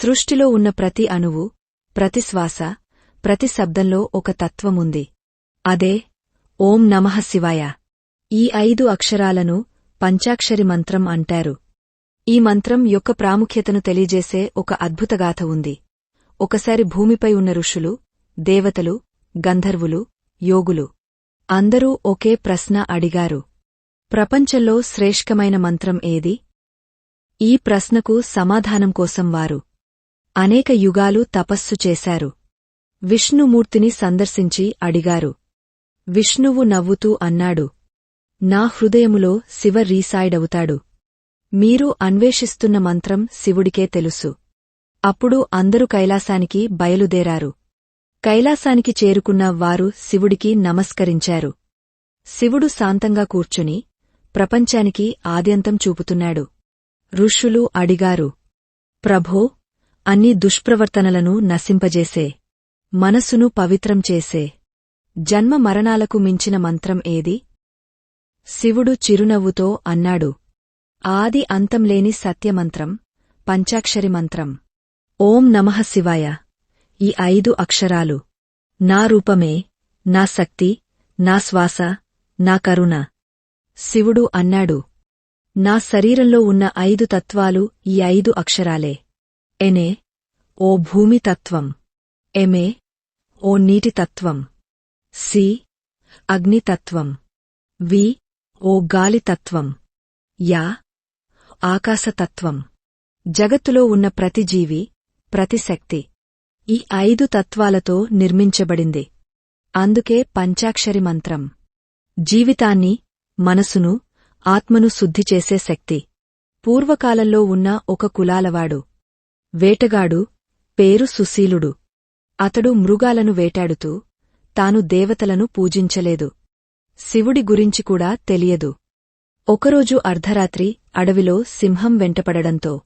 సృష్టిలో ఉన్న ప్రతి అణువు ప్రతి శ్వాస ప్రతి శబ్దంలో ఒక తత్వముంది. అదే ఓం నమః శివాయ. ఈ ఐదు అక్షరాలను పంచాక్షరి మంత్రం అంటారు. ఈ మంత్రం యొక్క ప్రాముఖ్యతను తెలియజేసే ఒక అద్భుతగాథ ఉంది. ఒకసారి భూమిపై ఉన్న ఋషులు దేవతలు గంధర్వులు యోగులు అందరూ ఒకే ప్రశ్న అడిగారు. ప్రపంచంలో శ్రేష్ఠమైన మంత్రం ఏది? ఈ ప్రశ్నకు సమాధానం కోసం వారు అనేక యుగాలు తపస్సు చేశారు. విష్ణుమూర్తిని సందర్శించి అడిగారు. విష్ణువు నవ్వుతూ అన్నాడు. నా హృదయములో శివ రీసాయిడవుతాడు. మీరు అన్వేషిస్తున్న మంత్రం శివుడికే తెలుసు. అప్పుడు అందరూ కైలాసానికి బయలుదేరారు. కైలాసానికి చేరుకున్న వారు శివుడికి నమస్కరించారు. శివుడు శాంతంగా కూర్చుని ప్రపంచానికి ఆద్యంతం చూపుతున్నాడు. ఋషులు అడిగారు. ప్రభో అన్ని దుష్ప్రవర్తనలను నశింపజేసే మనసును పవిత్రం చేసే జన్మ మరణాలకు మించిన మంత్రం ఏది? శివుడు చిరునవ్వుతో అన్నాడు. ఆది అంతంలేని సత్యమంత్రం పంచాక్షరి మంత్రం. ఓం నమః శివాయ. ఈ ఐదు అక్షరాలు. నా రూపమే నా శక్తి నా శ్వాస నా కరుణ. శివుడు అన్నాడు. నా శరీరంలో ఉన్న ఐదు తత్వాలు ఈ ఐదు అక్షరాలే. ఎనే ఓ భూమి తత్వం. ఎమే ఓ నీటి తత్వం. సి అగ్నితత్వం వి ఓ గాలి తత్వం. యా ఆకాశతత్వం జగత్తులో ఉన్న ప్రతి జీవి ప్రతి శక్తి ఈ ఐదు తత్వాలతో నిర్మించబడింది. అందుకే పంచాక్షరి మంత్రం. జీవితాన్ని మనసును ఆత్మను శుద్ధి చేసే శక్తి. పూర్వకాలంలో ఉన్న ఒక కులాలవాడు. వేటగాడు పేరు సుశీలుడు. అతడు మృగాలను వేటాడుతూ తాను దేవతలను పూజించలేదు. శివుడి గురించి కూడా తెలియదు. ఒకరోజు అర్ధరాత్రి అడవిలో సింహం వెంటపడడంతో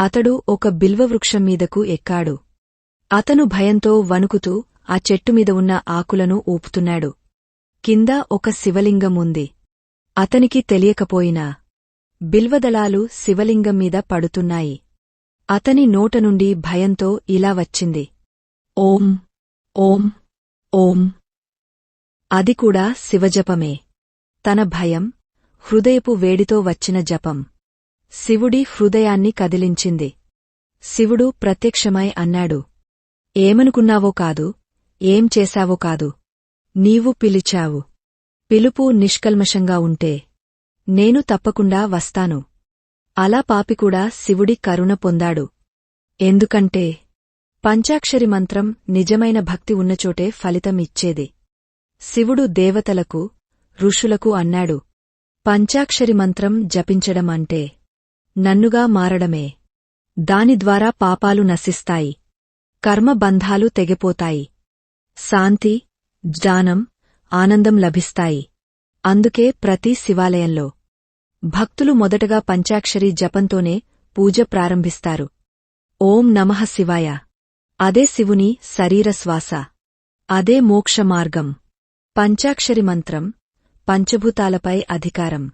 అతడు ఒక బిల్వవృక్షం మీదకు ఎక్కాడు. అతను భయంతో వణుకుతూ ఆ చెట్టుమీద ఉన్న ఆకులను ఊపుతున్నాడు. కింద ఒక శివలింగం ఉంది. అతనికి తెలియకపోయినా బిల్వదళాలు శివలింగం మీద పడుతున్నాయి. అతని నోట నుండి భయంతో ఇలా వచ్చింది. ఓం ఓం ఓం. అది కూడా శివజపమే. తన భయం హృదయపు వేడితో వచ్చిన జపం. శివుడి హృదయాన్ని కదిలించింది. శివుడు ప్రత్యక్షమై అన్నాడు. ఏమనుకున్నావో కాదు ఏం చేశావో కాదు. నీవు పిలిచావు. పిలుపు నిష్కల్మషంగా ఉంటే. నేను తప్పకుండా వస్తాను. అలా పాపికూడా శివుడి కరుణ పొందాడు. ఎందుకంటే పంచాక్షరి మంత్రం నిజమైన భక్తి ఉన్నచోటే ఫలితం ఇచ్చేది శివుడు దేవతలకు ఋషులకు అన్నాడు పంచాక్షరి మంత్రం జపించడం అంటే నన్నుగా మారడమే. దాని ద్వారా పాపాలు నశిస్తాయి. కర్మబంధాలు తెగిపోతాయి. శాంతి జ్ఞానం ఆనందం లభిస్తాయి. అందుకే ప్రతి శివాలయంలో భక్తులు మొదటగా పంచాక్షరి జపంతోనే పూజ ప్రారంభిస్తారు. ఓం నమః శివాయ. అదే శివుని శరీర శ్వాస. అదే మోక్షమార్గం పంచాక్షరి మంత్రం పంచభూతాలపై అధికారం.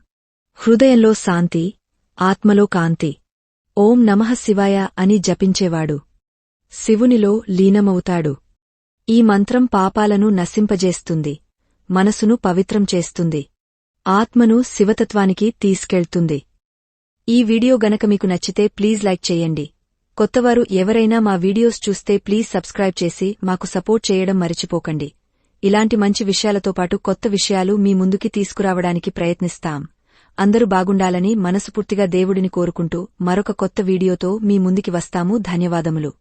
హృదయంలో శాంతి ఆత్మలో కాంతి. ఓం నమః శివాయ అని జపించేవాడు. శివునిలో లీనమవుతాడు. ఈ మంత్రం పాపాలను నశింపజేస్తుంది. మనసును పవిత్రం చేస్తుంది. ఆత్మను శివతత్వానికి తీసుకెళ్తుంది. ఈ వీడియో గనక మీకు నచ్చితే ప్లీజ్ లైక్ చేయండి. కొత్తవారు ఎవరైనా మా వీడియోస్ చూస్తే ప్లీజ్ సబ్స్క్రైబ్ చేసి మాకు సపోర్ట్ చేయడం మరిచిపోకండి. ఇలాంటి మంచి విషయాలతో పాటు కొత్త విషయాలు మీ ముందుకి తీసుకురావడానికి ప్రయత్నిస్తాం. అందరూ బాగుండాలని మనసుపూర్తిగా దేవుడిని కోరుకుంటూ మరొక కొత్త వీడియోతో మీ ముందుకి వస్తాము. ధన్యవాదములు.